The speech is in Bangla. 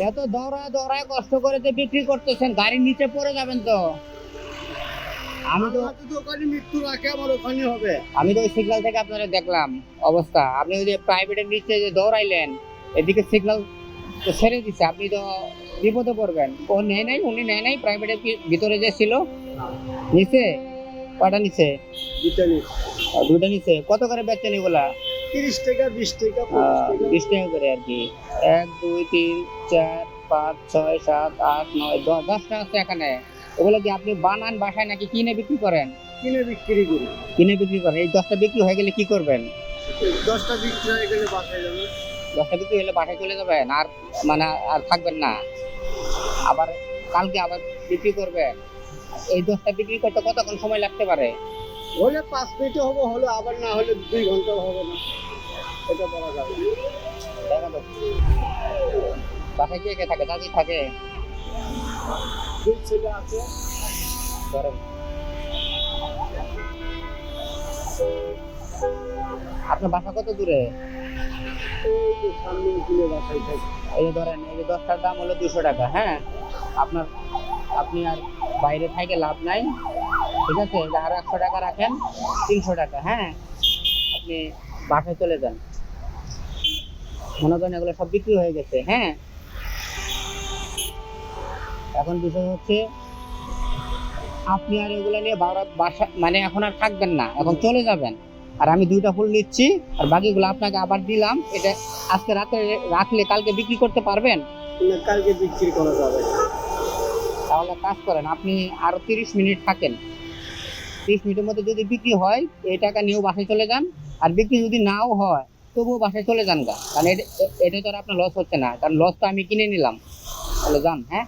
এত দৌড়া দৌড়ায় কষ্ট করে যে বিক্রি করতেছেন গাড়ির নিচে পড়ে যাবেন তো। আমি তো ওখানে মৃত্যু রাখে আমার ওখানে হবে। আমি তো ওই সিগন্যাল থেকে আপনারা দেখলাম অবস্থা। আপনি ওই যে প্রাইভেটের নিচে যে দৌড়াইলেন এদিকে সিগন্যাল তো ছেড়ে দিচ্ছে আপনি তো বিপদে পড়বেন। ও নেয় নাই উনি নেয় নাই প্রাইভেটের ভিতরে যে ছিল। নিচে? কটা নিচে? আহ, নিচে। কত করে বেচছেন এগুলা? তিরিশ টাকা বিশ টাকা আহ, টাকা। বিশ টাকা করে আর কি। এক দুই তিন চার পাঁচ ছয় সাত আট নয় দশ দশটা আছে এখানে। এগুলো কি আপনি বানান বাসায় নাকি কিনে বিক্রি করেন? কিনে বিক্রি করি। কিনে বিক্রি করেন। এই দশটা বিক্রি হয়ে গেলে কি করবেন? দশটা বিক্রি হয়ে গেলে বাসায় যাবে। দশটা বিক্রি হলে বাসায় চলে যাবেন? আর মানে আর থাকবেন না? আবার কালকে আবার বিক্রি করবেন? এই দশটা বিক্রি করতে কতক্ষণ সময় লাগতে পারে? হলে পাঁচ মিনিটে হবে হলে আবার না হলে দুই ঘণ্টা হবে না। এটা বলা যাবে। বাসায় কে কে থাকে? দাদি থাকে? দুই ছেলে আছে। আপনার বাসা কত দূরে? এই যে ধরেন এই যে দশটার দাম হলো দুশো টাকা হ্যাঁ? আপনার আপনি আর বাইরে থেকে লাভ নাই? ঠিক আছে? যে আরও একশো টাকা রাখেন তিনশো টাকা হ্যাঁ? আপনি বাসায় চলে যান। মনে করেন এগুলো সব বিক্রি হয়ে গেছে হ্যাঁ? এখন বিষয় হচ্ছে আপনি আর এগুলো নিয়ে বারো বাসা মানে এখন আর থাকবেন না এখন চলে যাবেন। আর আমি দুইটা ফুল নিচ্ছি আর বাকিগুলো আপনাকে আবার দিলাম। এটা আজকে রাতে রাখলে কালকে বিক্রি করতে পারবেন? কালকে বিক্রি করা যাবে তাহলে কাজ করেন আপনি আরও তিরিশ মিনিট থাকেন। তিরিশ মিনিটের মধ্যে যদি বিক্রি হয়, এই টাকা নিয়েও বাসায় চলে যান। আর বিক্রি যদি নাও হয়, তবুও বাসায় চলে যান গা। কারণ এটা তো আর আপনার লস হচ্ছে না। কারণ লস তো আমি কিনে নিলাম। তাহলে যান হ্যাঁ?